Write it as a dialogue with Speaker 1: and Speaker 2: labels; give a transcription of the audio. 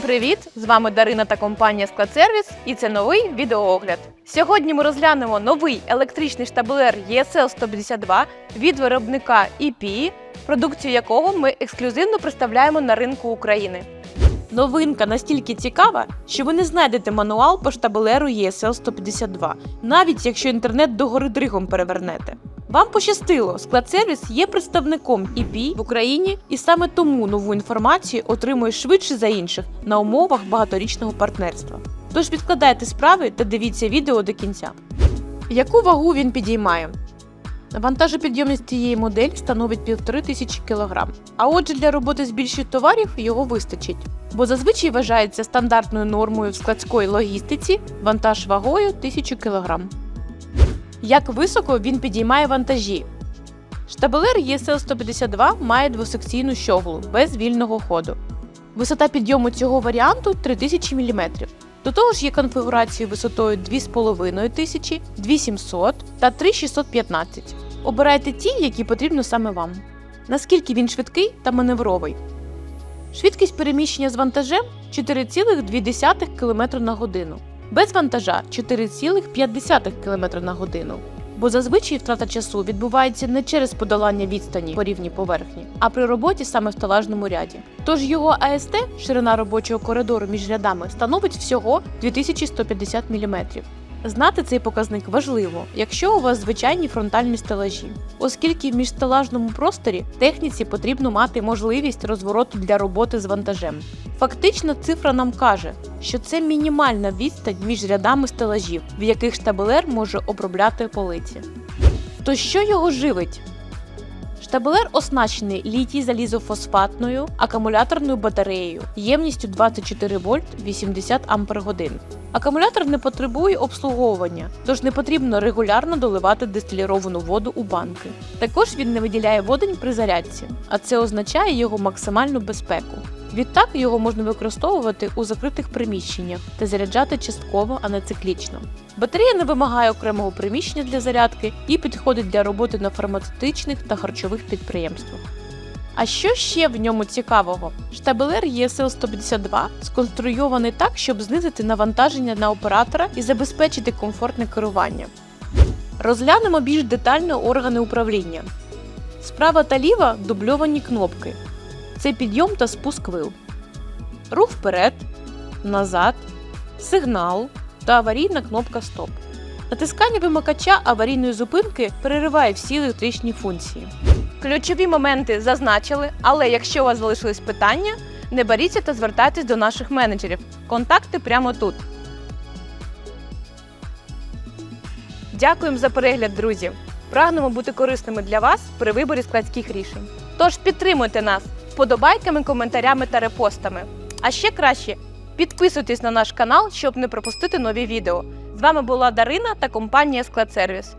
Speaker 1: привіт! З вами Дарина та компанія Складсервіс, і це новий відеоогляд. Сьогодні ми розглянемо новий електричний штабелер ESL 152 від виробника EP, продукцію якого ми ексклюзивно представляємо на ринку України. Новинка настільки цікава, що ви не знайдете мануал по штабелеру ESL 152, навіть якщо інтернет догори дригом перевернете. Вам пощастило, складсервіс є представником EP в Україні, і саме тому нову інформацію отримує швидше за інших на умовах багаторічного партнерства. Тож відкладайте справи та дивіться відео до кінця. Яку вагу він підіймає? Вантажопідйомність цієї моделі становить 1500 кг. А отже, для роботи з більшістю товарів його вистачить, бо зазвичай вважається стандартною нормою в складської логістиці вантаж вагою 1000 кг. Як високо він підіймає вантажі? Штабелер ESL 152 має двосекційну щоглу без вільного ходу. Висота підйому цього варіанту 3000 мм. До того ж є конфігурації висотою 2500, 2700 та 3615. Обирайте ті, які потрібно саме вам. Наскільки він швидкий та маневровий. Швидкість переміщення з вантажем 4,2 км на годину. Без вантажа 4,5 км на годину. Бо зазвичай втрата часу відбувається не через подолання відстані по рівній поверхні, а при роботі саме в стелажному ряді. Тож його АСТ, ширина робочого коридору між рядами, становить всього 2150 мм. Знати цей показник важливо, якщо у вас звичайні фронтальні стелажі, оскільки в міжстелажному просторі техніці потрібно мати можливість розвороту для роботи з вантажем. Фактично, цифра нам каже, що це мінімальна відстань між рядами стелажів, в яких штабелер може обробляти полиці. То що його живить? Штабелер оснащений літій залізофосфатною акумуляторною батареєю ємністю 24 вольт 80 ампер Акумулятор не потребує обслуговування, тож не потрібно регулярно доливати дистиліровану воду у банки. Також він не виділяє водень при зарядці, а це означає його максимальну безпеку. Відтак його можна використовувати у закритих приміщеннях та заряджати частково, а не циклічно. Батарея не вимагає окремого приміщення для зарядки і підходить для роботи на фармацевтичних та харчових підприємствах. А що ще в ньому цікавого? Штабелер ESL 152 сконструйований так, щоб знизити навантаження на оператора і забезпечити комфортне керування. Розглянемо більш детально органи управління. Справа та ліва дубльовані кнопки. Це підйом та спуск вил. Рух вперед, назад, сигнал та аварійна кнопка Стоп. Натискання вимикача аварійної зупинки перериває всі електричні функції. Ключові моменти зазначили, але якщо у вас залишились питання, не боріться та звертайтесь до наших менеджерів. Контакти прямо тут. Дякуємо за перегляд, друзі! Прагнемо бути корисними для вас при виборі складських рішень. Тож підтримуйте нас вподобайками, коментарями та репостами. А ще краще підписуйтесь на наш канал, щоб не пропустити нові відео. З вами була Дарина та компанія Складсервіс.